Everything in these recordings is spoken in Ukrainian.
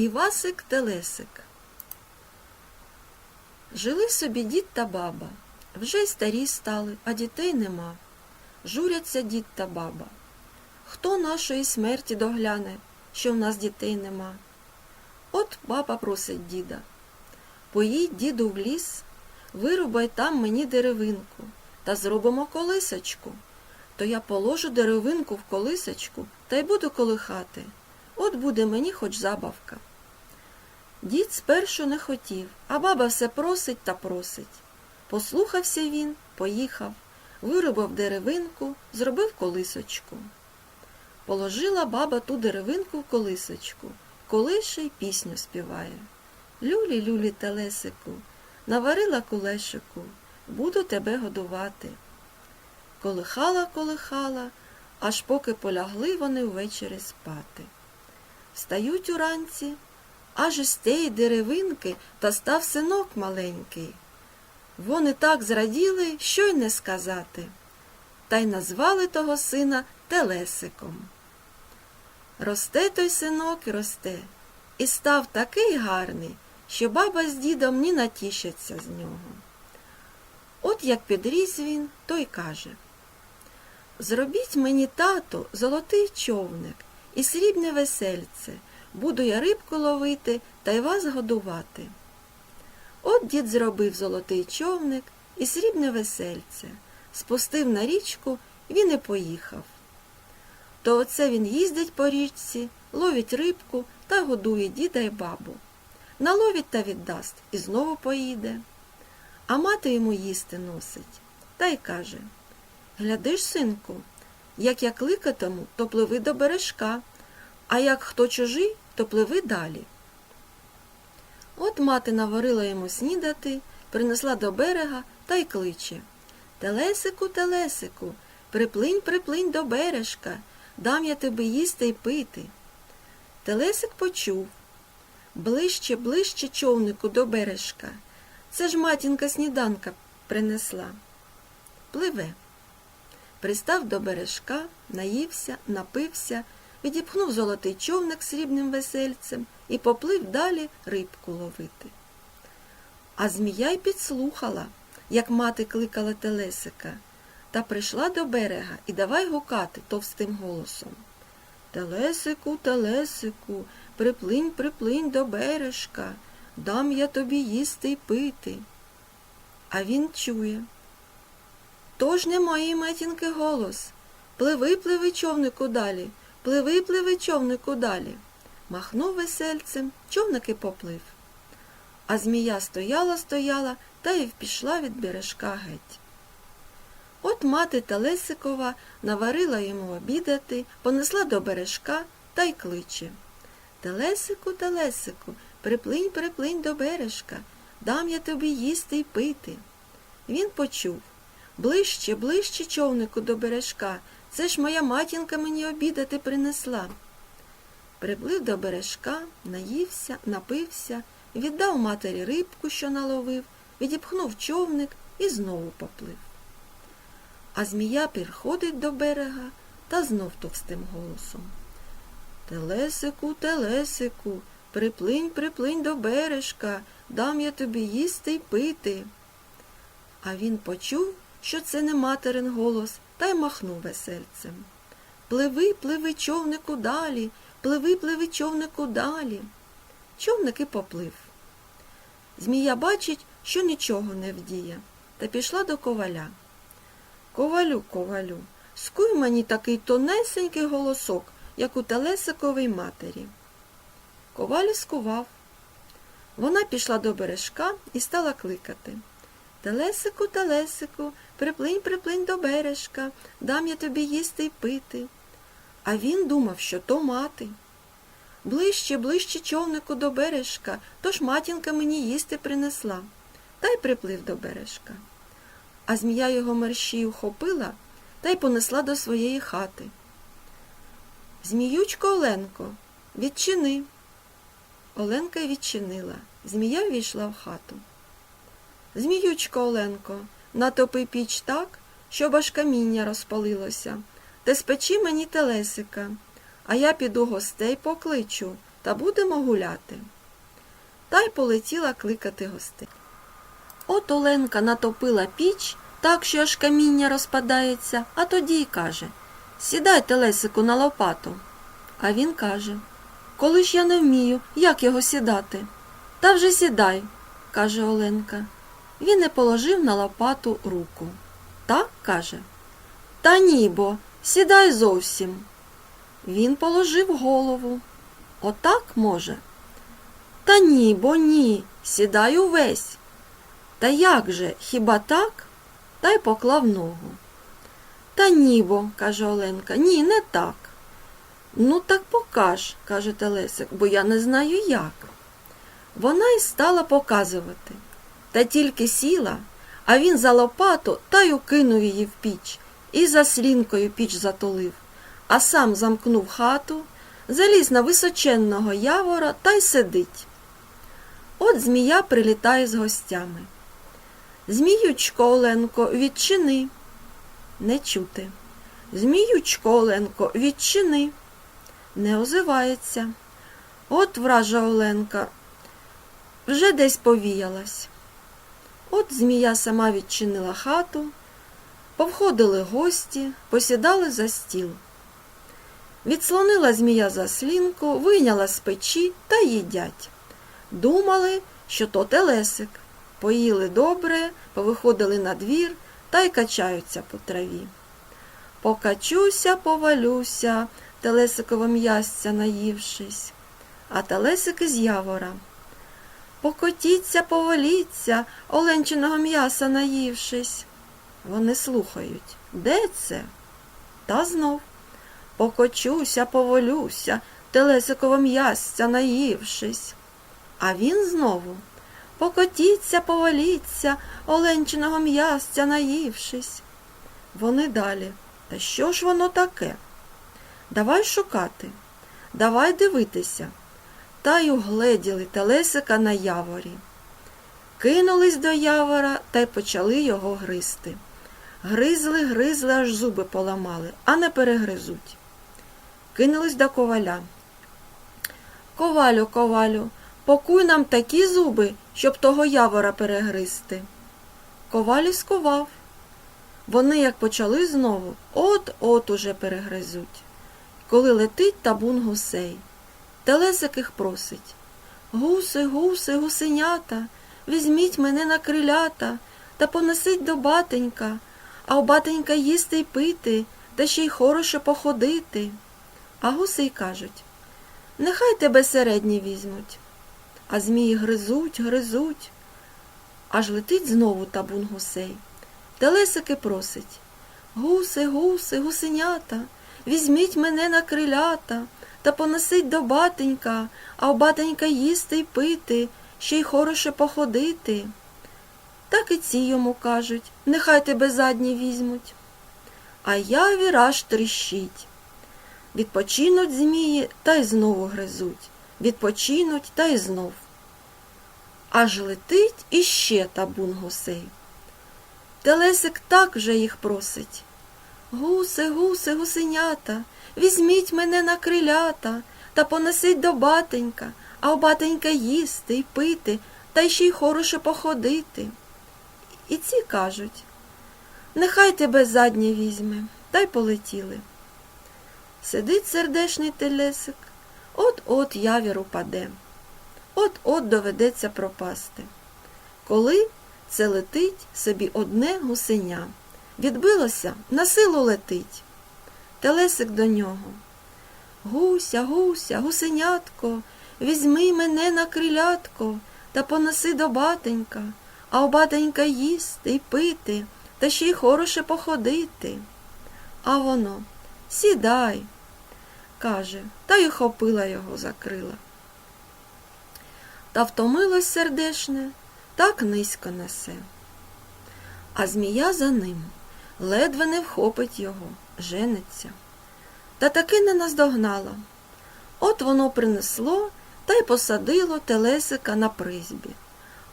Івасик Телесик. Жили собі дід та баба. Вже й старі стали, а дітей нема. Журяться дід та баба. Хто нашої смерті догляне, що в нас дітей нема? От баба просить діда. Поїдь, діду, в ліс, вирубай там мені деревинку та зробимо колисочку. То я положу деревинку в колисочку та й буду колихати. От буде мені хоч забавка. Дід спершу не хотів, а баба все просить та просить. Послухався він, поїхав, вирубав деревинку, зробив колисочку. Положила баба ту деревинку в колисочку, колише й пісню співає. Люлі, люлі, телесику, наварила кулешику, буду тебе годувати. Колихала, колихала, аж поки полягли вони ввечері спати. Встають уранці, аж із тієї деревинки та став синок маленький. Вони так зраділи, що й не сказати, та й назвали того сина Телесиком. Росте той синок і росте, і став такий гарний, що баба з дідом ні натішаться з нього. От як підріс він, то й каже Зробіть мені, тато, золотий човник і срібне весельце, буду я рибку ловити та й вас годувати. От дід зробив золотий човник і срібне весельце, спустив на річку, він і поїхав. То оце він їздить по річці, ловить рибку та годує діда й бабу. Наловить та віддасть і знову поїде. А мати йому їсти носить та й каже Глядиш, синку, як я кликатиму, то пливи до бережка, а як хто чужий, то пливи далі. От мати наварила йому снідати, принесла до берега та й кличе Телесику, телесику, приплинь, приплинь до бережка, дам я тобі їсти й пити. Телесик почув ближче, ближче човнику до бережка. Це ж матінка сніданка принесла. Пливе. Пристав до бережка, наївся, напився, відіпхнув золотий човник срібним весельцем і поплив далі рибку ловити. А змія й підслухала, як мати кликала Телесика, та прийшла до берега і давай гукати товстим голосом. Телесику, телесику, приплинь, приплинь до бережка, дам я тобі їсти й пити. А він чує. Тож не моїй матінки голос. Пливи, пливи, човнику далі, пливи, пливи, човнику далі. Махнув весельцем, човник і поплив. А змія стояла, стояла та й пішла від бережка геть. От мати Телесикова наварила йому обідати, понесла до бережка та й кличе. Телесику, Телесику, приплинь, приплинь до бережка, дам я тобі їсти й пити. Він почув. Ближче, ближче човнику до бережка. Це ж моя матінка мені обідати принесла. Приплив до бережка, наївся, напився, віддав матері рибку, що наловив, відіпхнув човник і знову поплив. А змія приходить до берега та знов товстим голосом. Телесику, телесику, приплинь, приплинь до бережка, дам я тобі їсти й пити. А він почув, що це не материн голос, та й махнув весельцем. Пливи, пливи, човнику далі, пливи, пливи, човнику далі. Човник і поплив. Змія бачить, що нічого не вдіє, та пішла до коваля. Ковалю, ковалю, скуй мені такий тонесенький голосок, як у телесиковій матері. Коваль скував. Вона пішла до бережка і стала кликати. Телесику, телесику, приплинь, приплинь до бережка, дам я тобі їсти й пити. А він думав, що то мати. Ближче, ближче човнику до бережка, тож матінка мені їсти принесла, та й приплив до бережка. А змія його мерщій ухопила та й понесла до своєї хати. Зміючко Оленко, відчини. Оленка відчинила. Змія війшла в хату. Зміючко Оленко, натопи піч так, щоб аж каміння розпалилося, та спечи мені телесика, а я піду гостей покличу, та будемо гуляти. Та й полетіла кликати гостей. От Оленка натопила піч так, що аж каміння розпадається, а тоді й каже Сідай, телесику, на лопату. А він каже Коли ж я не вмію, як його сідати? Та вже сідай, каже Оленка. Він не положив на лопату руку. Так, каже. Та ні, бо сідай зовсім. Він положив голову. Отак може. Та ні, бо ні, сідай увесь. Та як же, хіба так? Та й поклав ногу. Та ні, бо, каже Оленка, ні, не так. Ну, так покаж, каже Телесик, бо я не знаю як. Вона й стала показувати. Та тільки сіла, а він за лопату та й укинув її в піч і за слінкою піч затулив, а сам замкнув хату, заліз на височенного явора та й сидить. От змія прилітає з гостями. Зміючко Оленко, відчини. Не чути. Зміючко Оленко, відчини. Не озивається. От вража Оленка вже десь повіялась. От змія сама відчинила хату, повходили гості, посідали за стіл. Відслонила змія заслінку, вийняла з печі та їдять. Думали, що то телесик. Поїли добре, повиходили на двір та й качаються по траві. Покачуся, повалюся, телесиково м'ясця наївшись, а телесики з явора. Покотіться, поваліться, оленчиного м'яса наївшись. Вони слухають. Де це? Та знов. Покочуся, поволюся, телесиково м'ясця наївшись. А він знову. Покотіться, поваліться, оленчиного м'ясця наївшись. Вони далі. Та що ж воно таке? Давай шукати, давай дивитися. Та й угледіли телесика на яворі. Кинулись до явора та й почали його гризти. Гризли, гризли, аж зуби поламали, а не перегризуть. Кинулись до коваля. Ковалю, ковалю, покуй нам такі зуби, щоб того явора перегризти. Коваль і сковав. Вони, як почали знову, от-от уже перегризуть. Коли летить табун гусей. Телесик їх просить. Гуси, гуси, гусенята, візьміть мене на крилята та понесіть до батенька, а у батенька їсти й пити, та ще й хороше походити. А гуси й кажуть нехай тебе середні візьмуть. А змії гризуть, гризуть. Аж летить знову табун гусей. Телесики просить Гуси, гуси, гусенята, візьміть мене на крилята та понесіть до батенька, а у батенька їсти й пити, ще й хороше походити. Так і ці йому кажуть, нехай тебе задні візьмуть. А я віраж тріщить. Відпочинуть змії та й знову гризуть, відпочинуть та й знов. Аж летить іще табун гусей. Телесик так же їх просить. Гуси, гуси, гусенята, візьміть мене на крилята та понесіть до батенька, а у батенька їсти й пити, та ще й хороше походити. І ці кажуть нехай тебе заднє візьме, та й полетіли. Сидить сердешний телесик, от-от явір упаде, от-от доведеться пропасти. Коли це летить собі одне гусеня. Відбилося, на силу летить. Телесик до нього. Гуся, гуся, гусенятко, візьми мене на крилятко та поноси до батенька, а у батенька їсти й пити, та ще й хороше походити. А воно сідай, каже, та й хопила його за крила. Та втомилось сердешне, так низько несе. А змія за ним ледве не вхопить його, жениться. Та таки не наздогнала. От воно принесло та й посадило телесика на призьбі,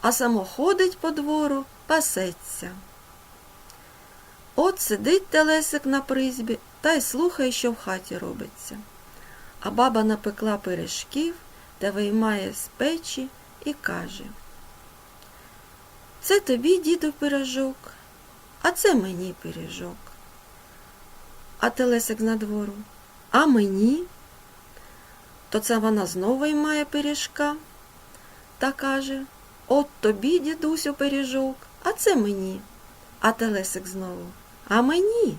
а само ходить по двору, пасеться. От сидить телесик на призьбі та й слухає, що в хаті робиться. А баба напекла пиріжків, та виймає з печі і каже. Це тобі, діду, пирожок, а це мені пиріжок. А телесик надвору, а мені? То це вона знову виймає пиріжка та каже, от тобі, дідусю, пиріжок, а це мені. А телесик знову, а мені?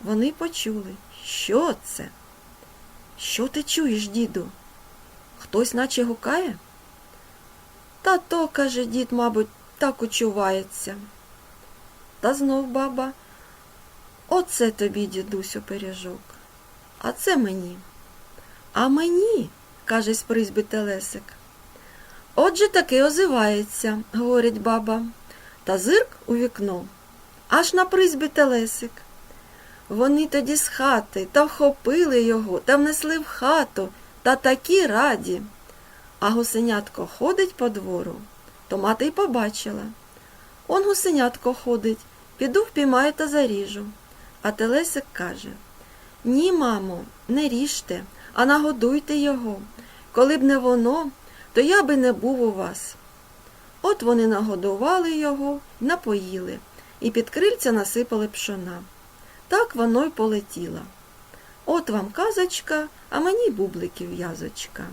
Вони почули, що це? Що ти чуєш, діду? Хтось наче гукає? Та то, каже дід, мабуть, так учувається. Та знов баба, оце тобі, дідусю, пиріжок, а це мені. А мені, каже з призьби Телесик. Отже таки озивається, говорить баба, та зирк у вікно, аж на призьбі Телесик. Вони тоді з хати та вхопили його та внесли в хату та такі раді. А гусенятко ходить по двору, то мати й побачила. Он гусенятко ходить, піду впіймаю та заріжу. А Телесик каже Ні, мамо, не ріжте, а нагодуйте його. Коли б не воно, то я би не був у вас. От вони нагодували його, напоїли, і під крильця насипали пшона. Так воно й полетіло. От вам казочка, а мені бубликів в'язочка.